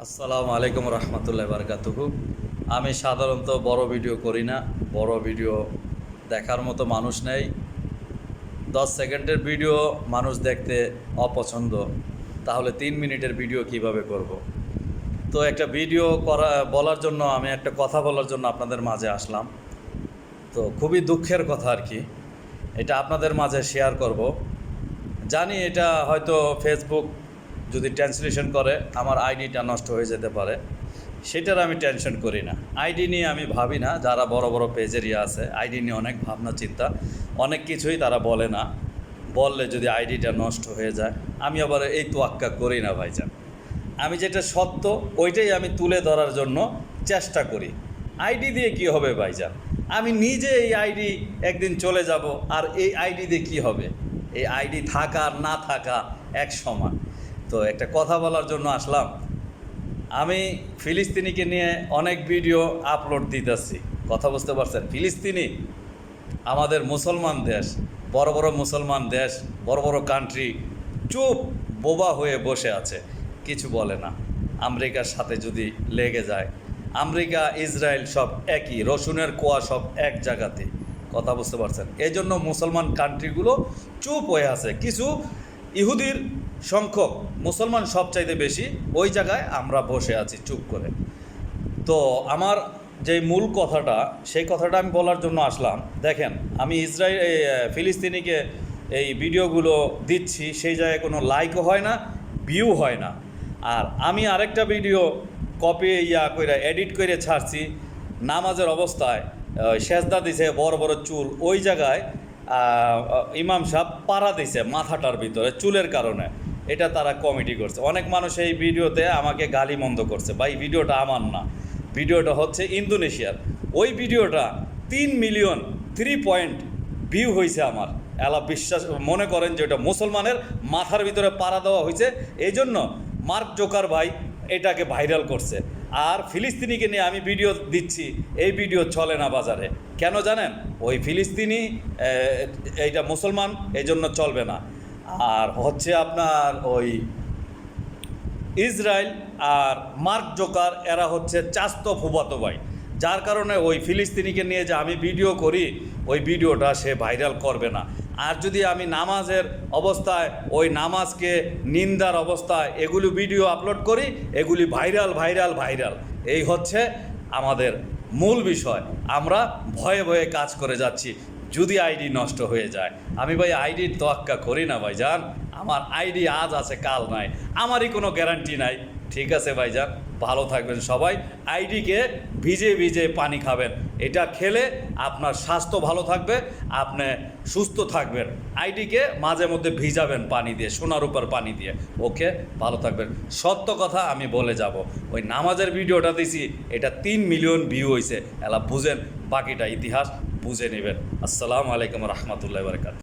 আসসালামু আলাইকুম রহমতুল্লাহ বারকাতুহু। আমি সাধারণত বড় ভিডিও করি না, বড় ভিডিও দেখার মতো মানুষ নেই। দশ সেকেন্ডের ভিডিও মানুষ দেখতে অপছন্দ, তাহলে তিন মিনিটের ভিডিও কীভাবে করব। তো একটা ভিডিও করা, বলার জন্য আমি একটা কথা বলার জন্য আপনাদের মাঝে আসলাম। তো খুবই দুঃখের কথা আর কি, এটা আপনাদের মাঝে শেয়ার করব। জানি এটা হয়তো ফেসবুক যদি ট্রান্সলেশন করে, আমার আইডিটা নষ্ট হয়ে যেতে পারে। সেটার আমি টেনশন করি না। আইডি নিয়ে আমি ভাবি না, যারা বড় বড় পেজেরই আছে, আইডি নিয়ে অনেক ভাবনা চিন্তা। অনেক কিছুই তারা বলে না। বললে যদি আইডিটা নষ্ট হয়ে যায়, আমি আবার এই তোয়াক্কা করি না ভাইজান। আমি যেটা সত্য, ওইটাই আমি তুলে ধরার জন্য চেষ্টা করি। আইডি দিয়ে কি হবে ভাইজান? আমি নিজে এই আইডি একদিন চলে যাব, আর এই আইডি দিয়ে কি হবে? এই আইডি থাকা আর না থাকা এক সমান। তো একটা কথা বলার জন্য আসলাম। আমি ফিলিস্তিনিকে নিয়ে অনেক ভিডিও আপলোড দিতেছি। কথা বুঝতে পারছেন? ফিলিস্তিনি আমাদের মুসলমান দেশ, বড় বড় মুসলমান দেশ, বড় বড় কান্ট্রি চুপ বোবা হয়ে বসে আছে। কিছু বলে না। আমেরিকার সাথে যদি লেগে যায়। আমেরিকা, ইসরায়েল সব একই, রসুনের কোয়া সব এক জায়গাতে। কথা বুঝতে পারছেন? এই জন্য মুসলমান কান্ট্রিগুলো চুপ হয়ে আছে। কিছু ইহুদির সংখ্যক মুসলমান সবচাইতে বেশি, ওই জায়গায় আমরা বসে আছি চুপ করে। তো আমার যে মূল কথাটা, সেই কথাটা আমি বলার জন্য আসলাম। দেখেন, আমি ইসরায়েল ফিলিস্তিনিকে এই ভিডিওগুলো দিচ্ছি, সেই জায়গায় কোনো লাইকও হয় না ভিউ হয় না। আর আমি আরেকটা ভিডিও কপি ইয়া করে এডিট করে ছাড়ছি, নামাজের অবস্থায় সেজদা দিছে, বড় বড় চুল, ওই জায়গায় ইমাম সাহেব পাড়া দিছে মাথাটার ভিতরে, চুলের কারণে। এটা তারা কমেডি করছে। অনেক মানুষ এই ভিডিওতে আমাকে গালি মন্দ করছে, ভাই ভিডিওটা আমার না। ভিডিওটা হচ্ছে ইন্দোনেশিয়ার। ওই ভিডিওটা তিন মিলিয়ন থ্রি পয়েন্ট ভিউ হয়েছে আমার। এলা বিশ্বাস, মনে করেন যে ওটা মুসলমানের মাথার ভিতরে পাড়া দেওয়া হয়েছে এই জন্য মার্ক জোকার ভাই এটাকে ভাইরাল করছে। আর ফিলিস্তিনিকে নিয়ে আমি ভিডিও দিচ্ছি, এই ভিডিও চলে না বাজারে। কেন জানেন? ওই ফিলিস্তিনি এইটা মুসলমান এই জন্য চলবে না। আর হচ্ছে আপনার ওই ইসরায়েল আর মার্ক জোকার, এরা হচ্ছে চাস্ত ফুবাতো ভাই। যার কারণে ওই ফিলিস্তিনিকে নিয়ে যে আমি ভিডিও করি, ওই ভিডিওটা সে ভাইরাল করবে না। আর যদি আমি নামাজের অবস্থায়, ওই নামাজকে নিন্দার অবস্থায় এগুলি ভিডিও আপলোড করি, এগুলি ভাইরাল ভাইরাল ভাইরাল। এই হচ্ছে আমাদের মূল বিষয়, আমরা ভয়ে ভয়ে কাজ করে যাচ্ছি, যদি আইডি নষ্ট হয়ে যায়। আমি ভাই আইডির তোয়াক্কা করি না ভাইজান। আমার আইডি আজ আছে, কাল নাই। আমারই কোনো গ্যারান্টি নাই। ঠিক আছে ভাইজান, ভালো থাকবেন সবাই। আইডিকে ভিজে ভিজে পানি খাবেন। এটা খেলে আপনার স্বাস্থ্য ভালো থাকবে, আপনি সুস্থ থাকবেন। আইডিকে মাঝে মধ্যে ভিজাবেন পানি দিয়ে, সোনার উপর পানি দিয়ে। ওকে, ভালো থাকবেন। সত্য কথা আমি বলে যাব। ওই নামাজের ভিডিওটা দিছি, এটা তিন মিলিয়ন ভিউ হয়েছে এলা বুঝেন, বাকিটা ইতিহাস বুঝে নেবেন। আসসালামু আলাইকুম রহমতুল্লাহ বারকাত